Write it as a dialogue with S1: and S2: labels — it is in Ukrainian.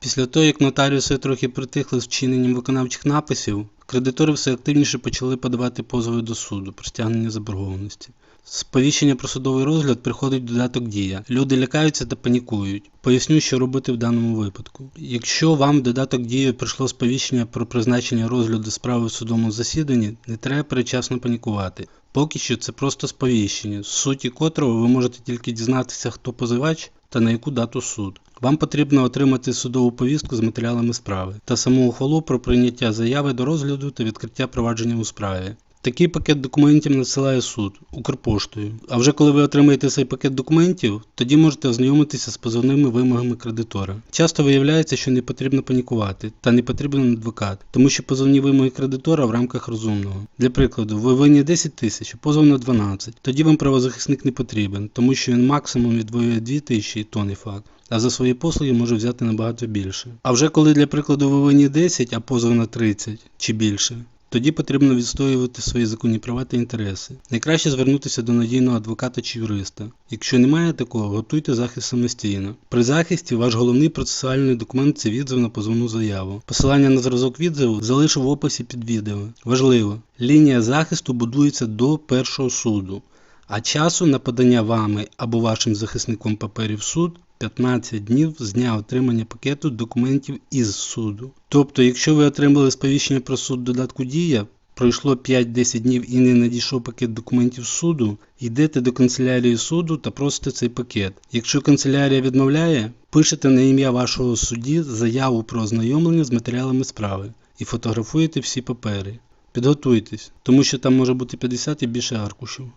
S1: Після того, як нотаріуси трохи притихли з вчиненням виконавчих написів, кредитори все активніше почали подавати позови до суду про стягнення заборгованості. Сповіщення про судовий розгляд приходить додаток Дія. Люди лякаються та панікують. Поясню, що робити в даному випадку. Якщо вам в додаток Дія прийшло сповіщення про призначення розгляду справи в судовому засіданні, не треба передчасно панікувати. Поки що це просто сповіщення, суті котрого ви можете тільки дізнатися, хто позивач та на яку дату суд. Вам потрібно отримати судову повістку з матеріалами справи та саму ухвалу про прийняття заяви до розгляду та відкриття провадження у справі. Такий пакет документів надсилає суд Укрпоштою. А вже коли ви отримаєте цей пакет документів, тоді можете ознайомитися з позовними вимогами кредитора. Часто виявляється, що не потрібно панікувати та не потрібен адвокат, тому що позовні вимоги кредитора в рамках розумного. Для прикладу, ви винні 10 тисяч, позов на 12. Тоді вам правозахисник не потрібен, тому що він максимум відвоює 2 тисячі і то не факт. А за свої послуги може взяти набагато більше. А вже коли для прикладу ви винні 10, а позов на 30 чи більше, тоді потрібно відстоювати свої законні права та інтереси. Найкраще звернутися до надійного адвоката чи юриста. Якщо немає такого, готуйте захист самостійно. При захисті ваш головний процесуальний документ це відзив на позовну заяву. Посилання на зразок відзиву залишу в описі під відео. Важливо, лінія захисту будується до першого суду, а часу на подання вами або вашим захисником паперів суд 15 днів з дня отримання пакету документів із суду. Тобто, якщо ви отримали сповіщення про суд додатку Дія, пройшло 5-10 днів і не надійшов пакет документів суду, йдете до канцелярії суду та просите цей пакет. Якщо канцелярія відмовляє, пишете на ім'я вашого судді заяву про ознайомлення з матеріалами справи і фотографуєте всі папери. Підготуйтесь, тому що там може бути 50 і більше аркушів.